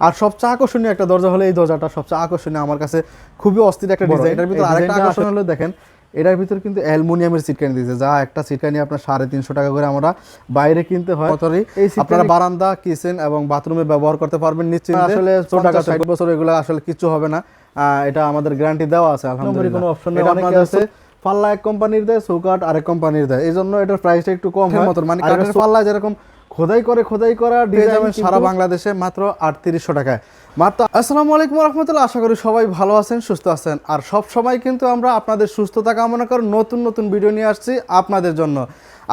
আর সবচেয়ে আকর্ষণীয় একটা দরজা হলো এই দরজাটা। সবচেয়ে আকর্ষণীয় আমার কাছে। খুবই অস্থির একটা ডিজাইন এটার ভিতরে আরেকটা আকর্ষণ হলো দেখেন এটার ভিতরে কিন্তু অ্যালুমিনিয়ামের সিটকানি দিয়েছে। যা একটা সিটকানি আপনার সাড়ে তিনশো টাকা করে আমরা বাইরে কিনতে হয়। এই আপনারা বারান্দা কিচেন এবং বাথরুমে ব্যবহার করতে পারবেন নিশ্চিন্তে। আসলে ষাট বছর এগুলো আসলে কিছু হবে না। এটা আমাদের গ্যারান্টি দেওয়া আছে আলহামদুলিল্লাহ কোনো option নেই, আপনাদের আছে- পাল্লা এক কোম্পানির দেয় চৌকাট আরেক কোম্পানির দেয়। এই জন্য এটার প্রাইসটা একটু কম হয় মতো মানে পাল্লা যেরকম খোদাই করে খোদাই করা ডিজাইন সারা বাংলাদেশে মাত্র আটত্রিশশো টাকায়। মাত্র আসসালামু আলাইকুম রহমতুল্লাহ আশা করি সবাই ভালো আছেন সুস্থ আছেন। আর সব সময় কিন্তু আমরা আপনাদের সুস্থতা কামনা করে নতুন নতুন ভিডিও নিয়ে আসছি আপনাদের জন্য।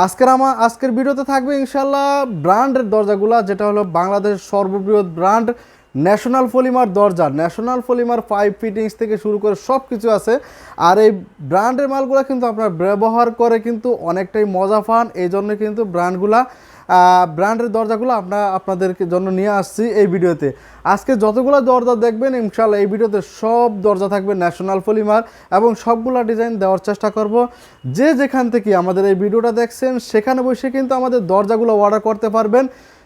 আজকের আমার আজকের ভিডিওতে থাকবে ইনশাল্লাহ ব্র্যান্ডের দরজাগুলা যেটা হলো বাংলাদেশের সর্ববৃহৎ ব্র্যান্ড ন্যাশনাল পলিমার দরজা। ন্যাশনাল পলিমার পাইপ ফিটিংস থেকে শুরু করে সব কিছু আছে। আর এই ব্র্যান্ডের মালগুলো কিন্তু আপনার ব্যবহার করে কিন্তু অনেকটাই মজা পান। এই জন্য কিন্তু ব্র্যান্ডগুলা ব্র্যান্ডের দরজাগুলো আমরা আপনাদেরকে জন্য নিয়ে আসছি এই ভিডিওতে। আজকে যতগুলো দরজা দেখবেন ইনশাল্লাহ এই ভিডিওতে সব দরজা থাকবে ন্যাশনাল পলিমার এবং সবগুলো ডিজাইন দেওয়ার চেষ্টা করব। যে যেখান থেকে আমাদের এই ভিডিওটা দেখছেন, সেখানে বসে কিন্তু আমাদের দরজাগুলো অর্ডার করতে পারবেন।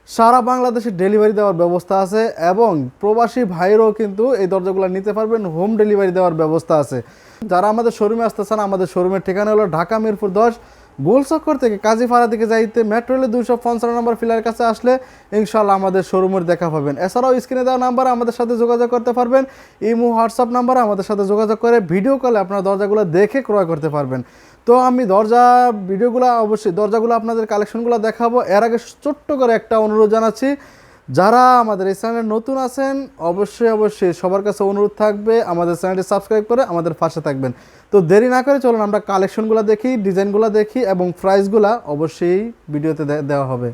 সারা বাংলাদেশে ডেলিভারি দেওয়ার ব্যবস্থা আছে এবং প্রবাসী ভাইরাও কিন্তু এই দরজাগুলো নিতে পারবেন হোম ডেলিভারি দেওয়ার ব্যবস্থা আছে। যারা আমাদের শোরুমে আসতে চান আমাদের শোরুমের ঠিকানা হলো ঢাকা মিরপুর দশ গোলচক্কর থেকে কাজীপাড়া দিকে যাইতে মেট্রো দুইশো পঞ্চান্ন নম্বর ফিলার কাছে আসলে ইনশাল্লাহ আমাদের শোরুমের দেখা পাবেন। এছাড়াও স্ক্রিনে দেওয়া নাম্বার আমাদের সাথে যোগাযোগ করতে পারবেন। ইমো হোয়াটসঅ্যাপ নাম্বার আমাদের সাথে যোগাযোগ করে ভিডিও কলে আপনার দরজাগুলো দেখে ক্রয় করতে পারবেন। তো আমি দরজা ভিডিওগুলো অবশ্যই দরজাগুলো আপনাদের কালেকশনগুলো দেখাবো। এর আগে ছোট্ট করে একটা অনুরোধ জানাচ্ছি যারা আমাদের এই চ্যানেলে নতুন আছেন, অবশ্যই অবশ্যই সবার কাছে অনুরোধ থাকবে আমাদের চ্যানেলটি সাবস্ক্রাইব করে আমাদের পাশে থাকবেন। তো দেরি না করে চলুন আমরা কালেকশনগুলো দেখি, ডিজাইনগুলো দেখি এবং প্রাইসগুলো অবশ্যই ভিডিওতে দেওয়া হবে।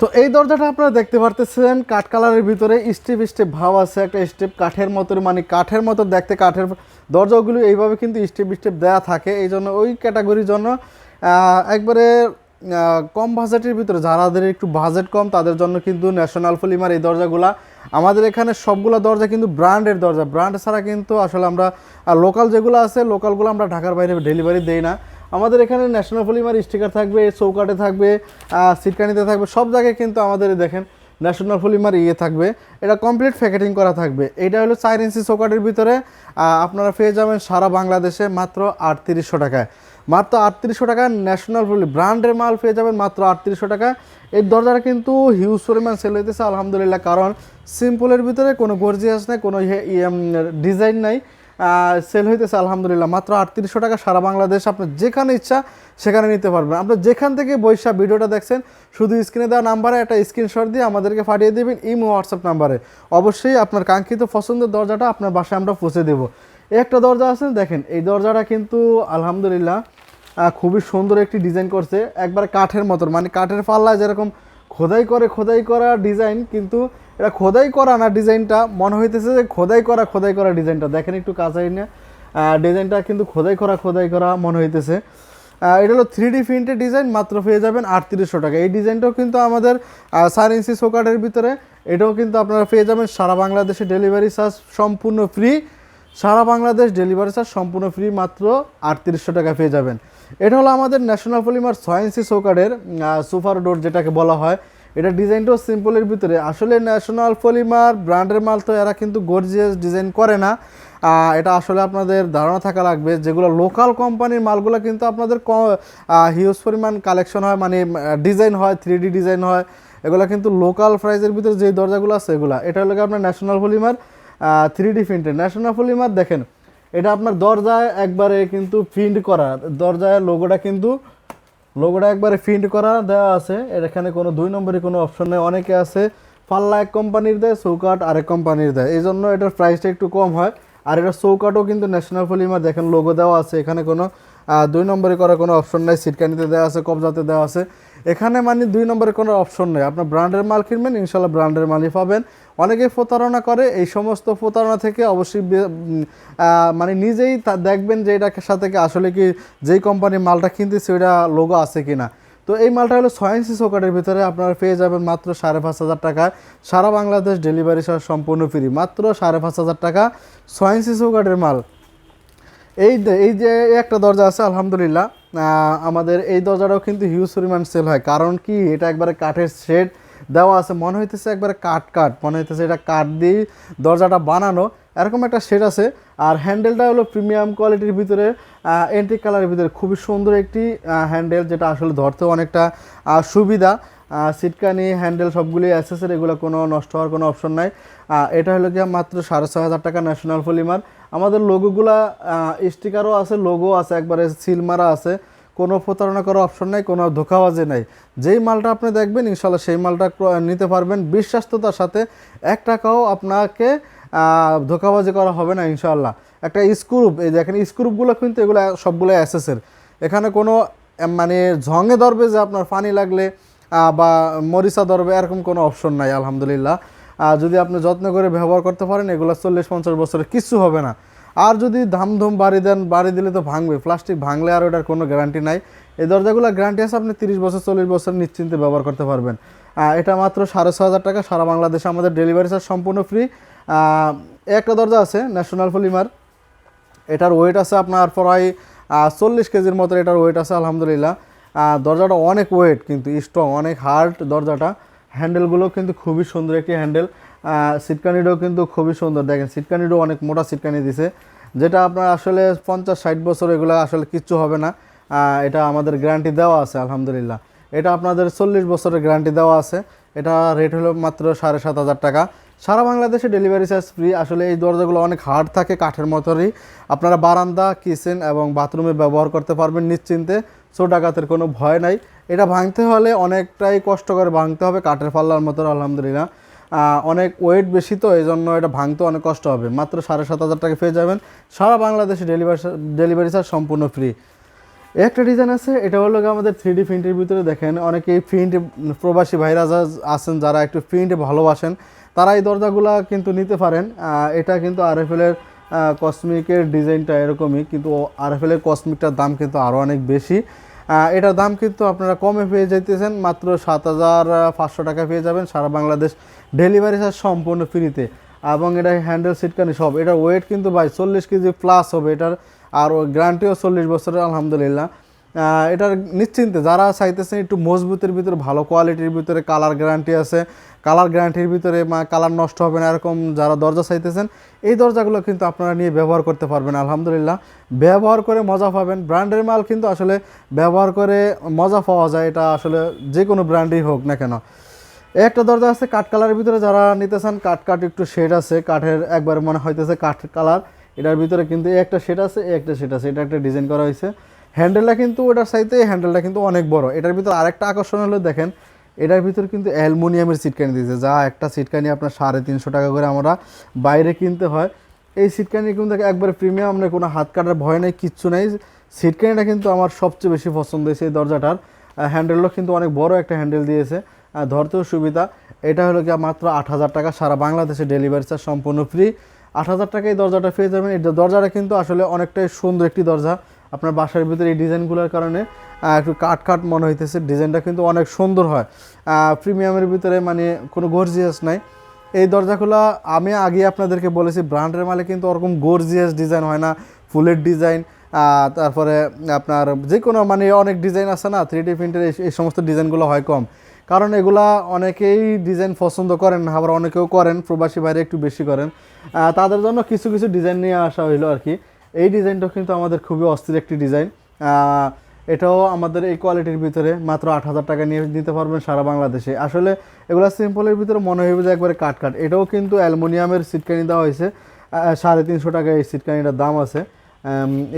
তো এই দরজাটা আপনারা দেখতে পারতেছেন, কাঠ কালারের ভিতরে স্টেপ স্টেপ ভাব আছে, একটা স্টেপ কাঠের মতো মানে কাঠের মতো দেখতে কাঠের দরজাগুলো এইভাবে কিন্তু স্টেপ স্টেপ দেওয়া থাকে। এই জন্য ওই ক্যাটাগরির জন্য একবারে কম বাজেটের ভিতরে, যারাদের একটু বাজেট কম, তাদের জন্য কিন্তু ন্যাশনাল ফলিমার এই দরজাগুলা। আমাদের এখানে সবগুলো দরজা কিন্তু ব্র্যান্ডের দরজা। ব্র্যান্ড ছাড়া কিন্তু আসলে আমরা লোকাল যেগুলো আছে লোকালগুলো আমরা ঢাকার বাইরে ডেলিভারি দেই না। আমাদের এখানে ন্যাশনাল ফলিমার স্টিকার থাকবে চৌকাটে থাকবে সিটকানিতে থাকবে, সব জায়গায় কিন্তু আমাদের দেখেন ন্যাশনাল ফলিমার ইয়ে থাকবে। এটা কমপ্লিট প্যাকেটিং করা থাকবে। এটা হলো চার ইঞ্চি চৌকাটের ভিতরে। আপনারা পেয়ে যাবেন সারা বাংলাদেশে মাত্র আটত্রিশশো টাকায়। মাত্র আটত্রিশশো টাকা ন্যাশনাল পলি ব্র্যান্ডের মাল পেয়ে যাবেন মাত্র আটত্রিশশো টাকা। এর দরজাটা কিন্তু হিউজ পরিমাণ সেল হইতেছে, আলহামদুলিল্লাহ। কারণ সিম্পলের ভিতরে কোনো গর্জিয়াস নেই, কোনো ডিজাইন নাই। সেল হইতেছে, আলহামদুলিল্লাহ। মাত্র আটত্রিশশো টাকা সারা বাংলাদেশ আপনার যেখানে ইচ্ছা সেখানে নিতে পারবেন। আপনার যেখান থেকে বৈশা ভিডিওটা দেখছেন, শুধু স্ক্রিনে দেওয়া নাম্বারে একটা স্ক্রিনশট দিয়ে আমাদেরকে পাঠিয়ে দেবেন ইমো হোয়াটসঅ্যাপ নাম্বারে অবশ্যই আপনার কাঙ্ক্ষিত পছন্দের দরজাটা আপনার বাসায় আমরা পৌঁছে দেবো। একটা দরজা আছে, দেখেন, এই দরজাটা কিন্তু আলহামদুলিল্লাহ খুবই সুন্দর একটি ডিজাইন করছে। একবার কাঠের মতন মানে কাঠের পাল্লায় যেরকম খোদাই করে, খোদাই করা ডিজাইন কিন্তু এটা খোদাই করা না ডিজাইনটা, মনে হইতেছে যে খোদাই করা খোদাই করা ডিজাইনটা। দেখেন একটু কাঁচাই না। ডিজাইনটা কিন্তু খোদাই করা খোদাই করা মনে হইতেছে। এটা হলো থ্রি ডি প্রিন্টের ডিজাইন, মাত্র পেয়ে যাবেন আটত্রিশশো টাকা। এই ডিজাইনটাও কিন্তু আমাদের চার ইঞ্চি সোকাটের ভিতরে। এটাও কিন্তু আপনারা পেয়ে যাবেন সারা বাংলাদেশে ডেলিভারি চার্জ সম্পূর্ণ ফ্রি। সারা বাংলাদেশ ডেলিভারি চার্জ সম্পূর্ণ ফ্রি, মাত্র আটত্রিশশো টাকা পেয়ে যাবেন। এটা হলো আমাদের ন্যাশনাল পলিমার ছয় ইঞ্চি চৌকাটের সুপার ডোর যেটাকে বলা হয়। এটা ডিজাইনটাও সিম্পলের ভিতরে। আসলে ন্যাশনাল পলিমার ব্র্যান্ডের মাল তো এরা কিন্তু গর্জিয়াস ডিজাইন করে না। এটা আসলে আপনাদের ধারণা থাকা লাগবে, যেগুলো লোকাল কোম্পানির মালগুলো কিন্তু আপনাদের হিউজ পরিমাণ কালেকশন হয় মানে ডিজাইন হয় থ্রি ডিজাইন হয়। এগুলো কিন্তু লোকাল প্রাইসের ভিতরে যে দরজাগুলো আছে এগুলো। এটা হলো আপনার ন্যাশনাল পলিমার থ্রি ডি প্রিন্টের ন্যাশনাল পলিমার দেখেন, এটা আপনার দরজায় একবারে কিন্তু প্রিন্ট করা। দরজায় লোগোটা কিন্তু লোগোটা একবারে প্রিন্ট করা দেওয়া আছে। এখানে কোনো দুই নম্বরে কোনো অপশন নেই। অনেকে আছে পাল্লা এক কোম্পানির দেয় চৌকাট আরেক কোম্পানির দেয়। এই জন্য এটার প্রাইসটা একটু কম হয়। আর এটা চৌকাটও কিন্তু ন্যাশনাল ফলিমার দেখেন লোগো দেওয়া আছে। এখানে কোনো দুই নম্বরে করার কোনো অপশন নেই। সিটকানিতে দেওয়া আছে, কবজাতে দেওয়া আছে। এখানে মানে দুই নম্বরে কোনো অপশন নেই। আপনার ব্র্যান্ডের মাল কিনবেন ইনশাল্লাহ ব্র্যান্ডের মালই পাবেন। অনেকে প্রতারণা করে, এই সমস্ত প্রতারণা থেকে অবশ্যই মানে নিজেই দেখবেন যে এটার সাথে কি আসলে কি যেই কোম্পানির মালটা কিনতেছে, ওইটা লোগো আছে কি না তো এই মালটা হলো ছয় ইঞ্চি ভিতরে আপনারা পেয়ে যাবেন মাত্র সাড়ে পাঁচ হাজার টাকায় সারা বাংলাদেশ ডেলিভারি সহ সম্পূর্ণ ফ্রি মাত্র সাড়ে পাঁচ হাজার টাকা ছয় ইঞ্চি মাল। এই এই যে একটা দরজা আছে, আলহামদুলিল্লাহ। আমাদের এই দরজাটাও কিন্তু হিউজ পরিমাণ সেল হয়। কারণ কি, এটা একবারে কাঠের শেড দেওয়া আছে। মনে হইতেছে একবারে কাঠ কাঠ। মনে হইতেছে এটা কাঠ দিয়ে দরজাটা বানানো। এরকম একটা শেড আছে। আর হ্যান্ডেলটা হলো প্রিমিয়াম কোয়ালিটির ভিতরে এন্টিক কালারের ভিতরে। খুবই সুন্দর একটি হ্যান্ডেল যেটা আসলে ধরতেও অনেকটা সুবিধা। সিটকানি হ্যান্ডেল সবগুলি অ্যাসেসের এগুলো কোনো নষ্ট হওয়ার কোনো অপশন নাই। এটা হলো গিয়ে মাত্র সাড়ে ছ হাজার টাকা ন্যাশনাল পলিমার। আমাদের লোগোগুলা স্টিকারও আছে লোগো আছে, একবারে সিল মারা আছে। কোনো প্রতারণা করার অপশন নাই, কোনো ধোকাবাজি নাই। যেই মালটা আপনি দেখবেন ইনশাল্লাহ সেই মালটা নিতে পারবেন। বিশ্বাস্ততার সাথে এক টাকাও আপনাকে ধোকাবাজি করা হবে না ইনশাল্লাহ একটা স্ক্রুপ এই দেখেন স্ক্রুপগুলো কিন্তু এগুলো সবগুলো অ্যাসেসের এখানে কোনো মানে ঝঙে ধরবে যে আপনার পানি লাগলে বা মরিচা ধরবে, এরকম কোনো অপশন নাই, আলহামদুলিল্লাহ। যদি আপনি যত্ন করে ব্যবহার করতে পারেন, এগুলো চল্লিশ পঞ্চাশ বছরের কিচ্ছু হবে না। আর যদি ধাম ধুম বাড়ি দেন, বাড়ি দিলে তো ভাঙবে, প্লাস্টিক ভাঙলে আর ওটার কোনো গ্যারান্টি নাই। এই দরজাগুলো গ্যারান্টি আছে, আপনি তিরিশ বছর, চল্লিশ বছর নিশ্চিন্তে ব্যবহার করতে পারবেন। এটা মাত্র সাড়ে ছ হাজার টাকা, সারা বাংলাদেশে আমাদের ডেলিভারি চার্জ সম্পূর্ণ ফ্রি একটা দরজা আছে ন্যাশনাল পলিমার এটার ওয়েট আছে আপনার প্রায় চল্লিশ কেজির মতো এটার ওয়েট আছে, আলহামদুলিল্লাহ। দরজাটা অনেক ওয়েট কিন্তু স্ট্রং অনেক হার্ড দরজাটা। হ্যান্ডেলগুলো কিন্তু খুবই সুন্দর একটি হ্যান্ডেল। সিটকানিটাও কিন্তু খুবই সুন্দর। দেখেন, সিটকানিটাও অনেক মোটা সিটকানি দিছে। যেটা আপনার আসলে পঞ্চাশ, ষাট বছর এগুলো আসলে কিচ্ছু হবে না। এটা আমাদের গ্যারান্টি দেওয়া আছে, আলহামদুলিল্লাহ। এটা আপনাদের চল্লিশ বছরের গ্যারান্টি দেওয়া আছে। এটা রেট হলো মাত্র সাড়ে সাত হাজার টাকা। সারা বাংলাদেশে ডেলিভারি চার্জ ফ্রি আসলে এই দরজাগুলো অনেক হার্ড থাকে কাঠের মতোই আপনারা বারান্দা কিচেন এবং বাথরুমে ব্যবহার করতে পারবেন নিশ্চিন্তে। চোটাঘাতের কোনো ভয় নাই। এটা ভাঙতে হলে অনেকটাই কষ্ট করে ভাঙতে হবে, কাঠের পাল্লার মতো আলহামদুলিল্লাহ। অনেক ওয়েট বেশি তো এই জন্য এটা ভাঙতে অনেক কষ্ট হবে। মাত্র সাড়ে সাত হাজার টাকা পেয়ে যাবেন। সারা বাংলাদেশে ডেলিভারি ডেলিভারি চার্জ সম্পূর্ণ ফ্রি একটা ডিজাইন আছে, এটা হলো আমাদের থ্রি ডি প্রিন্টের ভিতরে দেখেন, অনেকেই প্রিন্ট প্রবাসী ভাইরা আছেন, যারা একটু প্রিন্ট ভালোবাসেন, তারা এই দরজাগুলা কিন্তু নিতে পারেন। এটা কিন্তু আরএফএলের কসমিকের ডিজাইনটা এরকমই, কিন্তু আরএফএলের কসমিকটার দাম কিন্তু আরও অনেক বেশি। এটার দাম কিন্তু আপনারা কমে পেয়ে যেতেছেন মাত্র সাত হাজার পাঁচশো টাকা পেয়ে যাবেন সারা বাংলাদেশ ডেলিভারি চার্জ সম্পূর্ণ ফ্রিতে এবং এটা হ্যান্ডেল সিটকানি সব, এটার ওয়েট কিন্তু ভাই চল্লিশ কেজি প্লাস হবে এটার, আর গ্যারান্টিও চল্লিশ বছরের, আলহামদুলিল্লাহ। এটার নিশ্চিন্তে যারা চাইতেছেন একটু মজবুতের ভিতরে, ভালো কোয়ালিটির ভিতরে কালার গ্যারান্টি আছে কালার গ্যারান্টির ভিতরে কালার নষ্ট হবে না এরকম যারা দরজা চাইতেছেন, এই দরজাগুলো কিন্তু আপনারা নিয়ে ব্যবহার করতে পারবেন, আলহামদুলিল্লাহ। ব্যবহার করে মজা পাবেন। ব্র্যান্ডের মাল কিন্তু আসলে ব্যবহার করে মজা পাওয়া যায়, এটা আসলে যে কোনো ব্র্যান্ডই হোক না কেন। একটা দরজা আছে কাঠ কালারের ভিতরে, যারা নিতে চান কাঠ কাঠ একটু শেড আছে, কাঠের একবার মনে হইতেছে কাঠ কালার এটার ভিতরে কিন্তু একটা শেড আছে একটা শেড আছে, এটা একটা ডিজাইন করা হয়েছে। হ্যান্ডেলটা কিন্তু ওটার সাইতে হ্যান্ডেলটা কিন্তু অনেক বড়। এটার ভিতরে আরেকটা আকর্ষণ হলো দেখেন, এটার ভিতরে কিন্তু অ্যালুমিনিয়ামের সিটকানি দিয়েছে। যা একটা সিটকানি আপনার সাড়ে তিনশো টাকা করে আমরা বাইরে কিনতে হয়। এই সিটকানি কিন্তু একবারে প্রিমিয়াম নেই কোনো হাত কাটার ভয় নেই, কিচ্ছু নেই। সিটকানিটা কিন্তু আমার সবচেয়ে বেশি পছন্দ হয়েছে এই দরজাটার। হ্যান্ডেলও কিন্তু অনেক বড় একটা হ্যান্ডেল দিয়েছে। ধরতেও সুবিধা। এটা হলো কি মাত্র আট হাজার টাকা, সারা বাংলাদেশে ডেলিভারি চার্জ সম্পূর্ণ ফ্রি আট হাজার টাকা এই দরজাটা পেয়ে যাবেন। এই দরজাটা কিন্তু আসলে অনেকটাই সুন্দর একটি দরজা। আপনার বাসার ভিতরে এই ডিজাইনগুলোর কারণে একটু কাট কাট মনে হইতেছে। ডিজাইনটা কিন্তু অনেক সুন্দর হয়। প্রিমিয়ামের ভিতরে মানে কোনো গর্জিয়াস নাই। এই দরজাগুলো আমি আগে আপনাদেরকে বলেছি, ব্র্যান্ডের মালে কিন্তু ওরকম গর্জিয়াস ডিজাইন হয় না। ফুলের ডিজাইন তারপরে আপনার যে কোনো মানে অনেক ডিজাইন আছে না থ্রি ডি প্রিন্টের এই সমস্ত ডিজাইনগুলো হয় কম। কারণ এগুলা অনেকেই ডিজাইন পছন্দ করেন আবার অনেকেও করেন, প্রবাসী বাইরে একটু বেশি করেন। তাদের জন্য কিছু কিছু ডিজাইন নিয়ে আসা হইল আর কি। এই ডিজাইনটাও কিন্তু আমাদের খুবই অস্থির একটি ডিজাইন। এটাও আমাদের এই কোয়ালিটির ভিতরে মাত্র আট হাজার টাকা নিয়ে দিতে পারবেন সারা বাংলাদেশে। আসলে এগুলো সিম্পলের ভিতরে মনে হইবে যে একবারে কাট কাট। এটাও কিন্তু অ্যালুমিনিয়ামের সিটকানি দেওয়া হয়েছে। সাড়ে তিনশো টাকা এই সিটকানিটার দাম আছে।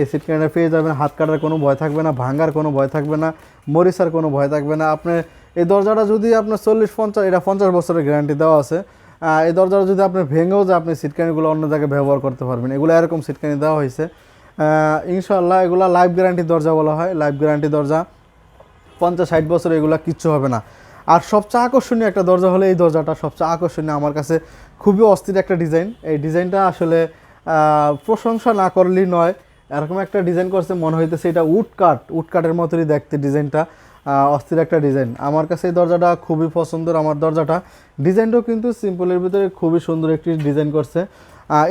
এই সিটকানিটা পেয়ে যাবেন, হাত কাটার কোনো ভয় থাকবে না ভাঙ্গার কোনো ভয় থাকবে না, মরিচার কোনো ভয় থাকবে না। আপনার এই দরজাটা যদি আপনার চল্লিশ, পঞ্চাশ, এটা পঞ্চাশ বছরের গ্যারান্টি দেওয়া আছে। এই দরজাটা যদি আপনি ভেঙেও যে আপনি সিটকানিগুলো অন্য জায়গায় ব্যবহার করতে পারবেন। এগুলো এরকম সিটকানি দেওয়া হয়েছে। ইনশাল্লাহ এগুলো লাইফ গ্যারান্টি দরজা বলা হয়। লাইফ গ্যারান্টি দরজা পঞ্চাশ ষাট বছর এগুলো কিচ্ছু হবে না। আর সবচেয়ে আকর্ষণীয় একটা দরজা হলে এই দরজাটা। সবচেয়ে আকর্ষণীয় আমার কাছে খুবই অস্থির একটা ডিজাইন। এই ডিজাইনটা আসলে প্রশংসা না করলেই নয়, এরকম একটা ডিজাইন করছে, মনে হইতেছে এটা উড কাট উড কাটের মতোই দেখতে ডিজাইনটা। অস্থির একটা ডিজাইন আমার কাছে এই দরজাটা খুবই পছন্দের, আমার দরজাটা। ডিজাইনটাও কিন্তু সিম্পলের ভিতরে খুবই সুন্দর একটি ডিজাইন করছে।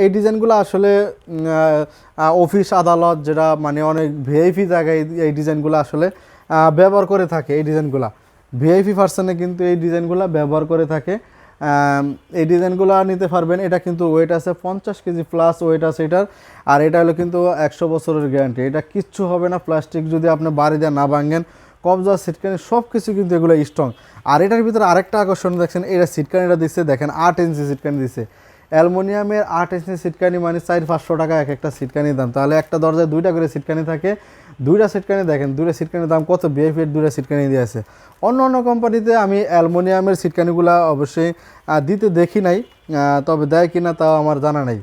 এই ডিজাইনগুলো আসলে অফিস, আদালত যেটা মানে অনেক ভিআইপি জায়গায় এই- ডিজাইনগুলো আসলে ব্যবহার করে থাকে এই ডিজাইনগুলো ভিআইপি পার্সনে কিন্তু এই ডিজাইনগুলো ব্যবহার করে থাকে। এই ডিজাইনগুলো নিতে পারবেন। এটা কিন্তু ওয়েট আছে পঞ্চাশ কেজি প্লাস ওয়েট আছে এটার। আর এটা হলো কিন্তু একশো বছরের গ্যারান্টি এটা কিচ্ছু হবে না। প্লাস্টিক যদি আপনি বাড়ি দিয়ে না ভাঙেন কবজা, সিটকানি সব কিছু কিন্তু এগুলো স্ট্রং আর এটার ভিতরে আরেকটা আকর্ষণ দেখছেন, এটা সিটকানিটা দিচ্ছে দেখেন আট ইঞ্চি সিটকানি দিচ্ছে অ্যালমোনিয়ামের আট ইঞ্চি সিটকানি মানে চার, পাঁচশো টাকা এক একটা সিটকানির দাম। তাহলে একটা দরজায় দুইটা করে সিটকানি থাকে, দুইটা সিটকানি দেখেন, দুইটা সিটকানির দাম কত? বিএফের দুইটা সিটকানি দিয়ে আছে। অন্য অন্য কোম্পানিতে আমি অ্যালমোনিয়ামের সিটকানিগুলো অবশ্যই দিতে দেখি নাই তবে দেয় কি না তাও আমার জানা নাই।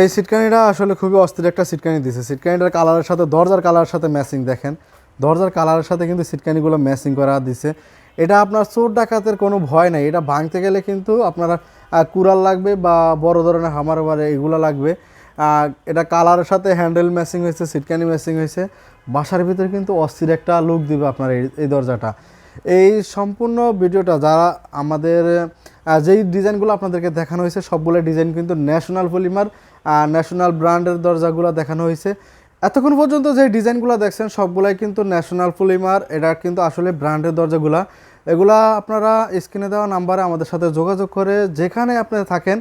এই সিটকানিটা আসলে খুবই অস্থির একটা সিটকানি দিছে। সিটকানিটার কালারের সাথে, দরজার কালারের সাথে ম্যাচিং দেখেন। দরজার কালারের সাথে কিন্তু সিটকানিগুলো ম্যাচিং করা দিছে। এটা আপনার চোর ডাকাতের কোনো ভয় নাই। এটা ভাঙতে গেলে কিন্তু আপনারা কুড়াল লাগবে বা বড় ধরনের হামার বারে এগুলো লাগবে। এটা কালারের সাথে হ্যান্ডেল ম্যাচিং হয়েছে সিটকানি ম্যাচিং হয়েছে। বাসার ভিতরে কিন্তু অস্থির একটা লুক দিবে আপনার এই এই দরজাটা। এই সম্পূর্ণ ভিডিওটা যারা আমাদের যেই ডিজাইনগুলো আপনাদেরকে দেখানো হয়েছে, সবগুলো ডিজাইন কিন্তু ন্যাশনাল পলিমার ন্যাশনাল ব্র্যান্ডের দরজাগুলো দেখানো হয়েছে। এতক্ষণ পর্যন্ত যে ডিজাইনগুলো দেখছেন, সবগুলাই কিন্তু ন্যাশনাল পলিমার। এটা কিন্তু আসলে ব্র্যান্ডের দরজাগুলা। এগুলা আপনারা স্ক্রিনে দেওয়া নাম্বারে আমাদের সাথে যোগাযোগ করে যেখানে আপনি থাকেন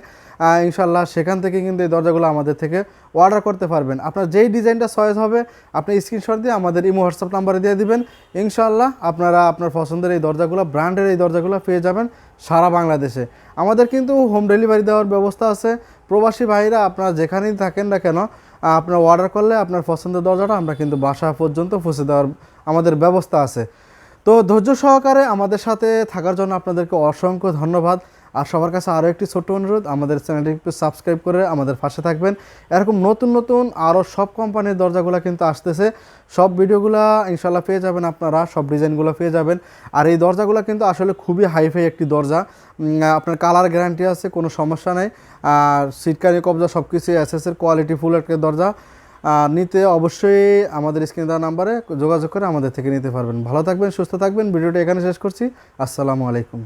ইনশাল্লাহ সেখান থেকে কিন্তু এই দরজাগুলো আমাদের থেকে অর্ডার করতে পারবেন। আপনার যেই ডিজাইনটা চয়েস হবে, আপনি স্ক্রিনশট দিয়ে আমাদের ইমো হোয়াটসঅ্যাপ নাম্বারে দিয়ে দিবেন। ইনশাল্লাহ আপনারা আপনার পছন্দের এই দরজাগুলো, ব্র্যান্ডের এই দরজাগুলো পেয়ে যাবেন সারা বাংলাদেশে। আমাদের কিন্তু হোম ডেলিভারি দেওয়ার ব্যবস্থা আছে। প্রবাসী ভাইরা আপনারা যেখানেই থাকেন না কেন আপনার অর্ডার করলে আপনার পছন্দের দরজাটা আমরা কিন্তু বাসা পর্যন্ত পৌঁছে দেওয়ার আমাদের ব্যবস্থা আছে। তো ধৈর্য সহকারে আমাদের সাথে থাকার জন্য আপনাদেরকে অসংখ্য ধন্যবাদ। আর সবার কাছে আরও একটি ছোট্ট অনুরোধ, আমাদের চ্যানেলটি একটু সাবস্ক্রাইব করে আমাদের পাশে থাকবেন। এরকম নতুন নতুন আরও সব কোম্পানির দরজাগুলো কিন্তু আসতেছে। সব ভিডিওগুলো ইনশাল্লাহ পেয়ে যাবেন আপনারা, সব ডিজাইনগুলো পেয়ে যাবেন। আর এই দরজাগুলো কিন্তু আসলে খুবই হাইফাই একটি দরজা। আপনার কালার গ্যারান্টি আছে, কোনো সমস্যা নেই। আর সিটকারি, কবজা সব কিছুই এসএসের কোয়ালিটি ফুল একটা দরজা। নিতে অবশ্যই আমাদের স্ক্রিন দেওয়া নাম্বারে যোগাযোগ করে আমাদের থেকে নিতে পারবেন। ভালো থাকবেন, সুস্থ থাকবেন। ভিডিওটা এখানে শেষ করছি। আসসালামু আলাইকুম।